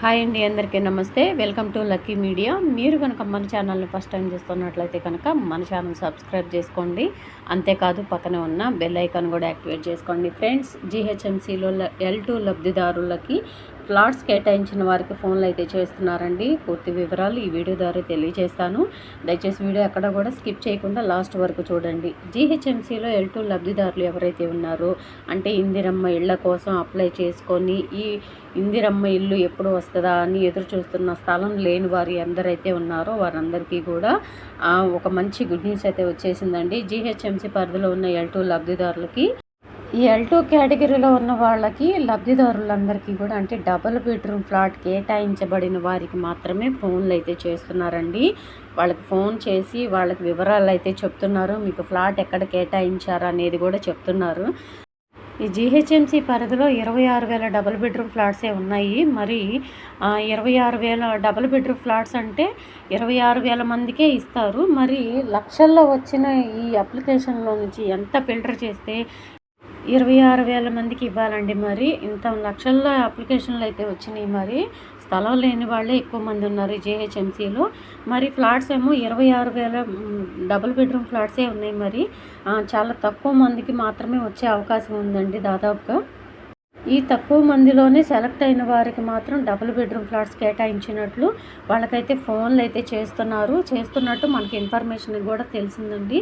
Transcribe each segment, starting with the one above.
Hi అండి అందరికీ నమస్తే. Welcome to lucky media. మీరు కనుక మన ఛానల్ని ఫస్ట్ టైం చూస్తున్నట్లయితే కనుక మన ఛానల్ సబ్స్క్రైబ్ చేసుకోండి. అంతేకాదు పక్కనే ఉన్న బెల్ ఐకాన్ కూడా యాక్టివేట్ చేసుకోండి. ఫ్రెండ్స్ జీహెచ్ఎంసీలో ఎల్ టూ లబ్ధిదారులకి ఫ్లాట్స్ కేటాయించిన వారికి ఫోన్లు అయితే చేస్తున్నారండి. పూర్తి వివరాలు ఈ వీడియో ద్వారా తెలియజేస్తాను. దయచేసి వీడియో ఎక్కడ కూడా స్కిప్ చేయకుండా లాస్ట్ వరకు చూడండి. జీహెచ్ఎంసీలో ఎల్ టూ లబ్ధిదారులు ఎవరైతే ఉన్నారో అంటే ఇందిరమ్మ ఇళ్ళ కోసం అప్లై చేసుకొని ఈ ఇందిరమ్మ ఇల్లు ఎప్పుడు వస్తుందా అని ఎదురు చూస్తున్న స్థలం లేని వారు ఎందరైతే ఉన్నారో వారందరికీ కూడా ఒక మంచి గుడ్ న్యూస్ అయితే వచ్చేసిందండి. జీహెచ్ఎంసీ పరిధిలో ఉన్న ఎల్ టూ లబ్ధిదారులకి ఈ ఎల్ టూ కేటగిరీలో ఉన్న వాళ్ళకి లబ్ధిదారులందరికీ కూడా అంటే డబుల్ బెడ్రూమ్ ఫ్లాట్ కేటాయించబడిన వారికి మాత్రమే ఫోన్లు అయితే చేస్తున్నారండి. వాళ్ళకి ఫోన్ చేసి వాళ్ళకి వివరాలు అయితే చెప్తున్నారు. మీకు ఫ్లాట్ ఎక్కడ కేటాయించారు అనేది కూడా చెప్తున్నారు. ఈ జీహెచ్ఎంసీ పరిధిలో ఇరవై ఆరు వేల డబుల్ బెడ్రూమ్ ఫ్లాట్సే ఉన్నాయి. మరి ఇరవై ఆరు వేల డబుల్ బెడ్రూమ్ ఫ్లాట్స్ అంటే ఇరవై ఆరు వేల మందికే ఇస్తారు. మరి లక్షల్లో వచ్చిన ఈ అప్లికేషన్లో నుంచి ఎంత ఫిల్టర్ చేస్తే ఇరవై ఆరు వేల మందికి ఇవ్వాలండి మరి. ఇంత లక్షల్లో అప్లికేషన్లు అయితే వచ్చినాయి మరి. స్థలం లేని వాళ్ళే ఎక్కువ మంది ఉన్నారు జేహెచ్ఎంసీలో. మరి ఫ్లాట్స్ ఏమో ఇరవై ఆరు వేల డబుల్ బెడ్రూమ్ ఫ్లాట్సే ఉన్నాయి మరి. చాలా తక్కువ మందికి మాత్రమే వచ్చే అవకాశం ఉందండి దాదాపుగా. ఈ తక్కువ మందిలోనే సెలెక్ట్ అయిన వారికి మాత్రం డబుల్ బెడ్రూమ్ ఫ్లాట్స్ కేటాయించినట్లు వాళ్ళకైతే ఫోన్లు అయితే చేస్తున్నారు. చేస్తున్నట్టు మనకి ఇన్ఫర్మేషన్ కూడా తెలిసిందండి.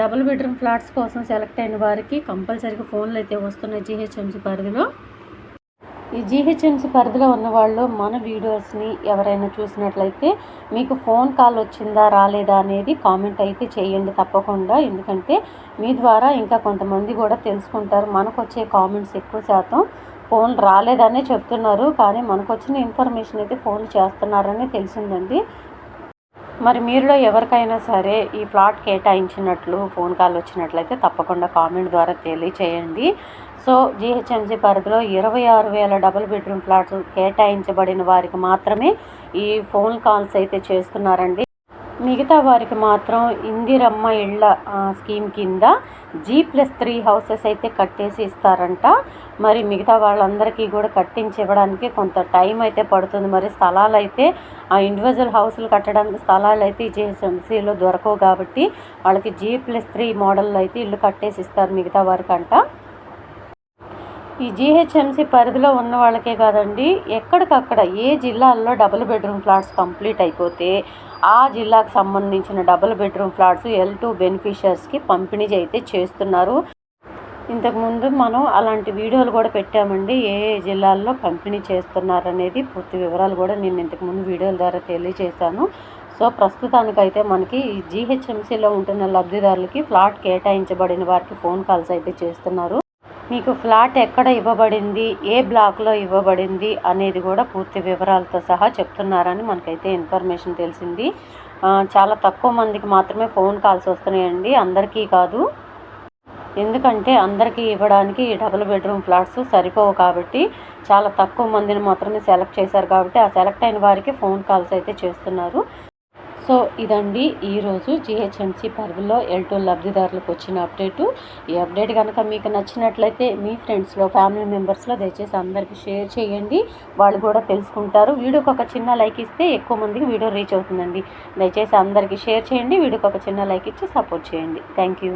డబుల్ బెడ్రూమ్ ఫ్లాట్స్ కోసం సెలెక్ట్ అయిన వారికి కంపల్సరీగా ఫోన్లు అయితే వస్తున్నాయి జీహెచ్ఎంసీ పరిధిలో. ఈ జీహెచ్ఎంసీ పరిధిలో ఉన్న వాళ్ళు మన వీడియోస్ని ఎవరైనా చూసినట్లయితే మీకు ఫోన్ కాల్ వచ్చిందా రాలేదా అనేది కామెంట్ అయితే చేయండి తప్పకుండా. ఎందుకంటే మీ ద్వారా ఇంకా కొంతమంది కూడా తెలుసుకుంటారు. మనకు వచ్చే కామెంట్స్ ఎక్కువ శాతం ఫోన్ రాలేదనే చెప్తున్నారు. కానీ మనకు వచ్చిన ఇన్ఫర్మేషన్ అయితే ఫోన్ చేస్తున్నారని తెలిసిందండి. మరి మీరులో ఎవరికైనా సరే ఈ ప్లాట్ కేటాయించినట్లు ఫోన్ కాల్ వచ్చినట్లయితే తప్పకుండా కామెంట్ ద్వారా తెలియచేయండి. సో జిహెచ్ఎంసీ పరిధిలో ఇరవై ఆరు వేల డబుల్ బెడ్రూమ్ ఫ్లాట్స్ కేటాయించబడిన వారికి మాత్రమే ఈ ఫోన్ కాల్స్ అయితే చేస్తున్నారండి. మిగతా వారికి మాత్రం ఇందిరమ్మ ఇళ్ళ స్కీమ్ కింద జీ ప్లస్ త్రీ హౌసెస్ అయితే కట్టేసి ఇస్తారంట. మరి మిగతా వాళ్ళందరికీ కూడా కట్టించి ఇవ్వడానికి కొంత టైం అయితే పడుతుంది. మరి స్థలాలు అయితే ఆ ఇండివిజువల్ హౌస్లు కట్టడానికి స్థలాలు అయితే జిహెచ్ఎంసీలో దొరకవు కాబట్టి వాళ్ళకి జీ ప్లస్ త్రీ మోడల్లో అయితే ఇల్లు కట్టేసి ఇస్తారు మిగతా వారికి అంట ఈ జీహెచ్ఎంసీ పరిధిలో ఉన్న వాళ్ళకే కాదండి ఎక్కడికక్కడ ఏ జిల్లాల్లో డబుల్ బెడ్రూమ్ ఫ్లాట్స్ కంప్లీట్ అయిపోతే ఆ జిల్లాకు సంబంధించిన double bedroom flats L two బెనిఫిషియర్స్కి పంపిణీ అయితే చేస్తున్నారు. ఇంతకుముందు మనం అలాంటి వీడియోలు కూడా పెట్టామండి ఏ ఏ జిల్లాల్లో పంపిణీ చేస్తున్నారు అనేది పూర్తి వివరాలు కూడా నేను ఇంతకుముందు వీడియోల ద్వారా తెలియజేశాను. సో ప్రస్తుతానికైతే మనకి ఈ జీహెచ్ఎంసీలో ఉంటున్న లబ్ధిదారులకి ఫ్లాట్ కేటాయించబడిన వారికి ఫోన్ కాల్స్ అయితే చేస్తున్నారు. మీకు ఫ్లాట్ ఎక్కడ ఇవ్వబడింది ఏ బ్లాక్లో ఇవ్వబడింది అనేది కూడా పూర్తి వివరాలతో సహా చెప్తున్నారని మనకైతే ఇన్ఫర్మేషన్ తెలిసింది. చాలా తక్కువ మందికి మాత్రమే ఫోన్ కాల్స్ వస్తున్నాయండి. అందరికీ కాదు. ఎందుకంటే అందరికీ ఇవ్వడానికి ఈ డబుల్ బెడ్రూమ్ ఫ్లాట్స్ సరిపోవు కాబట్టి చాలా తక్కువ మందిని మాత్రమే సెలెక్ట్ చేశారు కాబట్టి ఆ సెలెక్ట్ అయిన వారికి ఫోన్ కాల్స్ అయితే చేస్తున్నారు. సో ఇదండి ఈరోజు జిహెచ్ఎంసీ పరిధిలో ఎల్టూ లబ్ధిదారులకు వచ్చిన అప్డేటు. ఈ అప్డేట్ కనుక మీకు నచ్చినట్లయితే మీ ఫ్రెండ్స్లో ఫ్యామిలీ మెంబర్స్లో దయచేసి అందరికీ షేర్ చేయండి. వాళ్ళు కూడా తెలుసుకుంటారు. వీడియోకి ఒక చిన్న లైక్ ఇస్తే ఎక్కువ మందికి వీడియో రీచ్ అవుతుందండి. దయచేసి అందరికీ షేర్ చేయండి. వీడియోకి ఒక చిన్న లైక్ ఇచ్చి సపోర్ట్ చేయండి. Thank you